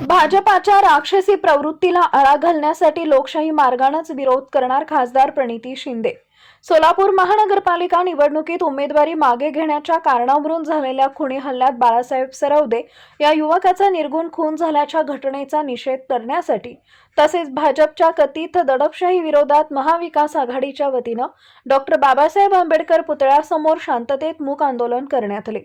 भाजपाच्या राक्षसी प्रवृत्तीला आळा घालण्यासाठी लोकशाही मार्गानंच विरोध करणार खासदार प्रणिती शिंदे. सोलापूर महानगरपालिका निवडणुकीत उमेदवारी मागे घेण्याच्या कारणावरून झालेल्या खुणी हल्ल्यात बाळासाहेब सरवदे या युवकाचा निर्गुण खून झाल्याच्या घटनेचा निषेध करण्यासाठी तसेच भाजपच्या कथित दडपशाही विरोधात महाविकास आघाडीच्या वतीनं डॉक्टर बाबासाहेब आंबेडकर पुतळ्यासमोर शांततेत मूक आंदोलन करण्यात आले.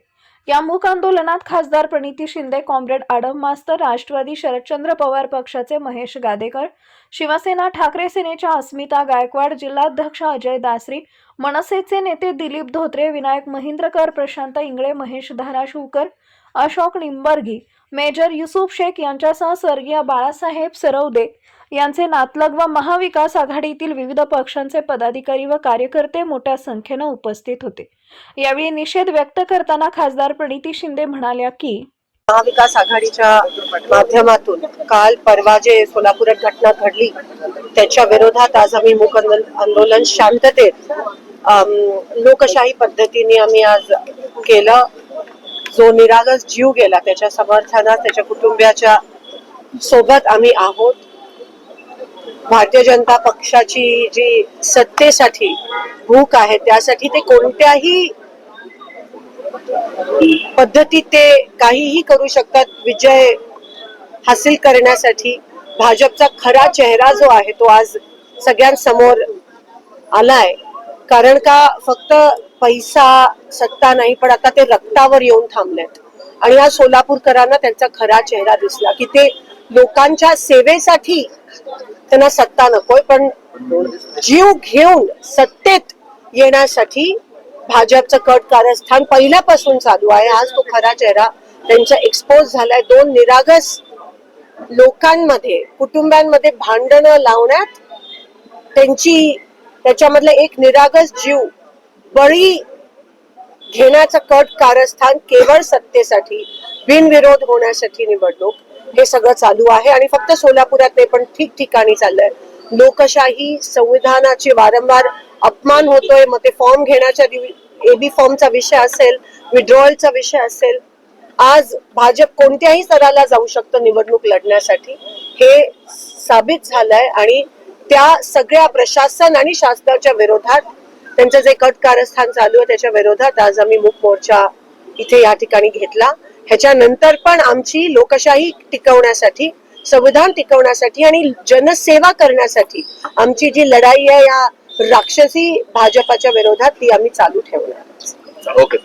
या मूक आंदोलनात खासदार प्रणिती शिंदे कॉम्रेड आडम मास्तर राष्ट्रवादी शरदचंद्र पवार पक्षाचे महेश गादेकर शिवसेना ठाकरे सेनेच्या अस्मिता गायकवाड जिल्हाध्यक्ष अजय दासरी मनसेचे नेते दिलीप धोत्रे विनायक महिंद्रकर प्रशांत इंगळे महेश धाराशिवकर अशोक निंबर्गी मेजर युसुफ शेख यांच्यासह स्वर्गीय बाळासाहेब सरवदे यांचे नातलग व महाविकास आघाडीतील विविध पक्षांचे पदाधिकारी व कार्यकर्ते मोठ्या संख्येनं उपस्थित होते. यावेळी निषेध व्यक्त करताना खासदार प्रणिती शिंदे म्हणाल्या की महाविकास आघाडीच्या माध्यमातून काल परवा जे सोलापुरात घटना घडली त्याच्या विरोधात आज आम्ही मूक आंदोलन शांततेत लोकशाही पद्धतीने आम्ही आज केलं. जो निरागस जीव गेला त्याच्या समर्थनात त्याच्या कुटुंबियाच्या सोबत आम्ही आहोत. भारतीय जनता पक्षाची जी सत्तेसाठी भूक आहे त्यासाठी ते कोणत्याही पद्धतीत ते काहीही करू शकतात. विजय हासिल करण्यासाठी भाजपचा खरा चेहरा जो आहे तो आज सगळ्यांसमोर आलाय. कारण का फक्त पैसा सत्ता नाही पण आता ते रक्तावर येऊन थांबलेत. आणि या सोलापूरकरांना त्यांचा खरा चेहरा दिसला की ते लोकांच्या सेवेसाठी त्यांना सत्ता नकोय पण जीव घेऊन सत्तेत येण्यासाठी भाजपचं कट कार्यस्थान पहिल्यापासून चालू आहे. आज तो खरा चेहरा त्यांचा एक्सपोज झालाय. दोन निरागस लोकांमध्ये कुटुंबांमध्ये भांडणं लावण्यात त्यांची त्याच्यामधला एक निरागस जीव बळी घेण्याचं कट कारस्थान केवळ सत्तेसाठी बिनविरोध होण्यासाठी निवडणूक हे सगळं चालू आहे आणि फक्त सोलापुरात नाही पण ठिकठिकाणी चाललंय. लोकशाही संविधानाची वारंवार अपमान होतोय मग ते फॉर्म घेण्याच्या एबी फॉर्मचा विषय असेल विड्रॉलचा विषय असेल आज भाजप कोणत्याही स्तराला जाऊ शकतं निवडणूक लढण्यासाठी हे साबित झालंय आणि त्या सगळ्या प्रशासन आणि शासनाच्या विरोधात त्यांचं जे कट कारस्थान चालू आहे त्याच्या विरोधात आज आम्ही मूक मोर्चा इथे या ठिकाणी घेतला. ह्याच्यानंतर पण आमची लोकशाही टिकवण्यासाठी संविधान टिकवण्यासाठी आणि जनसेवा करण्यासाठी आमची जी लढाई आहे या राक्षसी भाजपाच्या विरोधात ती आम्ही चालू ठेवणार ओके.